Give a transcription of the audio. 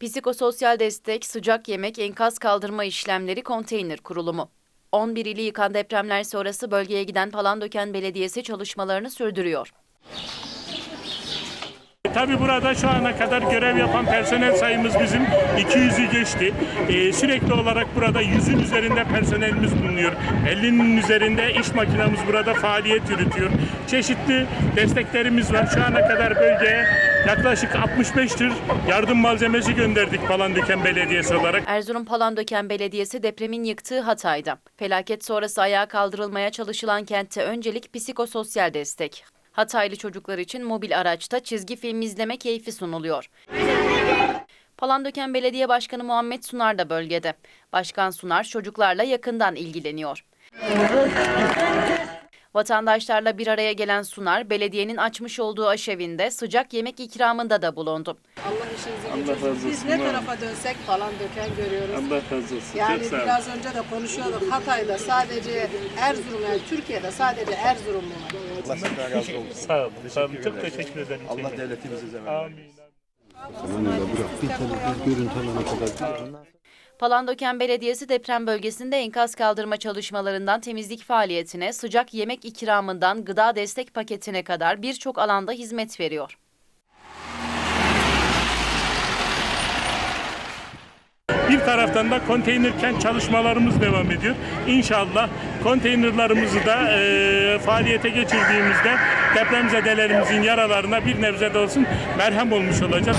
Psikososyal destek, sıcak yemek, enkaz kaldırma işlemleri konteyner kurulumu. 11 ili yıkan depremler sonrası bölgeye giden Palandöken Belediyesi çalışmalarını sürdürüyor. Tabii burada şu ana kadar görev yapan personel sayımız bizim 200'ü geçti. Ee, sürekli olarak burada 100'ün üzerinde personelimiz bulunuyor. 50'nin üzerinde iş makinamız burada faaliyet yürütüyor. Çeşitli desteklerimiz var. Şu ana kadar bölgeye yaklaşık 65 tır yardım malzemesi gönderdik Palandöken Belediyesi olarak. Erzurum Palandöken Belediyesi depremin yıktığı Hatay'da. Felaket sonrası ayağa kaldırılmaya çalışılan kentte öncelik psikososyal destek. Hataylı çocuklar için mobil araçta çizgi film izleme keyfi sunuluyor. Palandöken Belediye Başkanı Muhammed Sunar da bölgede. Başkan Sunar çocuklarla yakından ilgileniyor. Vatandaşlarla bir araya gelen Sunar, belediyenin açmış olduğu aşevinde sıcak yemek ikramında da bulundu. Allah işinizi Allah gücünüzü. razı Biz olsun, ne tarafa dönsek falan döken görüyoruz. Allah razı olsun. Yani Çok sağ olun. biraz önce de konuşuyorduk. Hatay'da sadece Erzurum yani Türkiye'de sadece Erzurum mu var? Allah razı olsun. Sağ olun. Sağ olun. Çok teşekkür ederim. Allah devletimizi zemin. Amin. Palandöken Belediyesi deprem bölgesinde enkaz kaldırma çalışmalarından temizlik faaliyetine, sıcak yemek ikramından gıda destek paketine kadar birçok alanda hizmet veriyor. Bir taraftan da konteyner kent çalışmalarımız devam ediyor. İnşallah konteynerlarımızı da e, faaliyete geçirdiğimizde depremzedelerimizin yaralarına bir nebze de olsun merhem olmuş olacak.